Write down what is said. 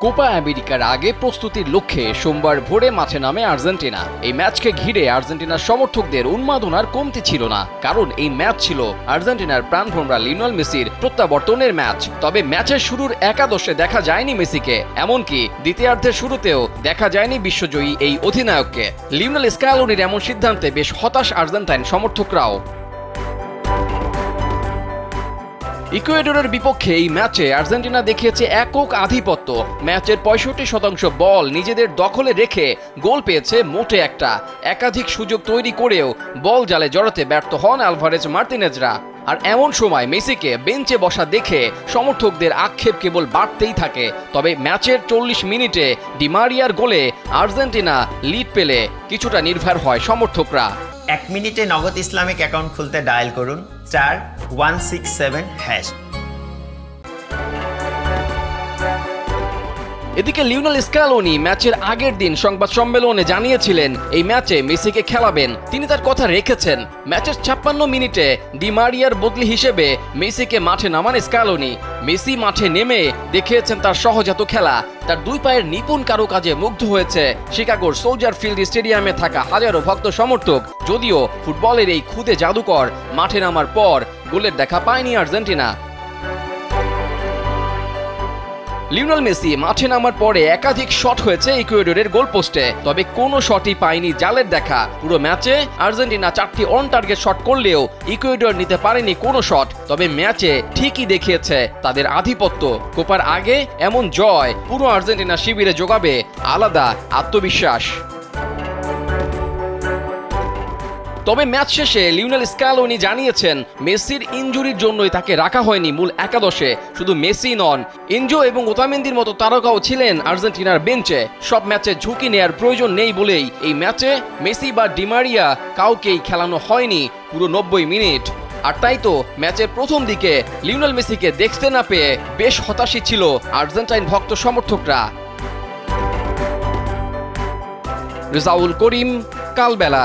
Copa আমেরিকার আগে প্রস্তুতির লক্ষ্যে সোমবার ভোরে মাঠে নামে আর্জেন্টিনা। এই ম্যাচকে ঘিরে আর্জেন্টিনার সমর্থকদের উন্মাদনার কমতি ছিল না। কারণ এই ম্যাচ ছিল আর্জেন্টিনার প্রাণভ্রমরা লিওনেল মেসির প্রত্যাবর্তনের ম্যাচ। তবে ম্যাচের শুরুর একাদশে দেখা যায়নি মেসিকে। এমনকি দ্বিতীয়ার্ধের শুরুতেও দেখা যায়নি বিশ্বজয়ী এই অধিনায়ককে। লিওনেল স্ক্যালোনির এমন সিদ্ধান্তে বেশ হতাশ আর্জেন্টাইন সমর্থকরাও। ইকুয়েডরের বিপক্ষে এই ম্যাচে আর্জেন্টিনা দেখিয়েছে একক আধিপত্য। ম্যাচের পঁয়ষট্টি শতাংশ বল নিজেদের দখলে রেখে গোল পেয়েছে মোটে একটা। একাধিক সুযোগ তৈরি করেও বল জালে জড়াতে ব্যর্থ হন আলভারেজ মার্তিনেজরা। আর এমন সময় মেসিকে বেঞ্চে বসা দেখে সমর্থকদের আক্ষেপ কেবল বাড়তেই থাকে। তবে ম্যাচের চল্লিশ মিনিটে ডিমারিয়ার গোলে আর্জেন্টিনা লিড পেলে কিছুটা নির্ভর হয় সমর্থকরা। এক মিনিটে নগদ ইসলামিক অ্যাকাউন্ট খুলতে ডায়াল করুন। চার ওয়ান সিক্স সেভেন হ্যাশ এদিকে লিওনেল স্ক্যালোনি ম্যাচের আগের দিন সংবাদ সম্মেলনে জানিয়েছিলেন, এই ম্যাচে মেসিকে খেলাবেন। তিনি তার কথা রেখেছেন। ম্যাচের ছাপ্পান্ন মিনিটে ডিমারিয়ার বদলি হিসেবে মেসিকে মাঠে নামান স্ক্যালোনি মেসি মাঠে নেমে দেখিয়েছেন তার সহজাত খেলা। তার দুই পায়ের নিপুণ কারও কাজে মুগ্ধ হয়েছে শিকাগোর সোলজার ফিল্ড স্টেডিয়ামে থাকা হাজারো ভক্ত সমর্থক। যদিও ফুটবলের এই খুদে জাদুকর মাঠে নামার পর গোলের দেখা পায়নি আর্জেন্টিনা। লিওনেল মেসি মাঠে নামার পরে একাধিক শট হয়েছে ইকুয়েডরের গোলপোস্টে তবে কোনো শটই পায়নি জালের দেখা। পুরো ম্যাচে আর্জেন্টিনা চারটি অন টার্গেট শট করলেও ইকুয়েডর নিতে পারেনি কোনো শট। তবে ম্যাচে ঠিকই দেখিয়েছে তাদের আধিপত্য। কোপার আগে এমন জয় পুরো আর্জেন্টিনা শিবিরে যোগাবে আলাদা আত্মবিশ্বাস। তবে ম্যাচ শেষে লিওনেল স্ক্যালোনি জানিয়েছেন, মেসির ইনজুরির জন্যই তাকে রাখা হয়নি মূল একাদশে। শুধু মেসি নন ইনজো এবং ওতামেন্দির মতো তারকাও ছিলেন আর্জেন্টিনার বেঞ্চে। সব ম্যাচে ঝুঁকি নেয়ার প্রয়োজন নেই বলেই এই ম্যাচে মেসি বা ডিমারিয়া কাউকেই খেলানো হয়নি পুরো নব্বই মিনিট। আর তাই তো ম্যাচের প্রথম দিকে লিওনেল মেসিকে দেখতে না পেয়ে বেশ হতাশই ছিল আর্জেন্টাইন ভক্ত সমর্থকরা। রিজাউল করিম, কালবেলা।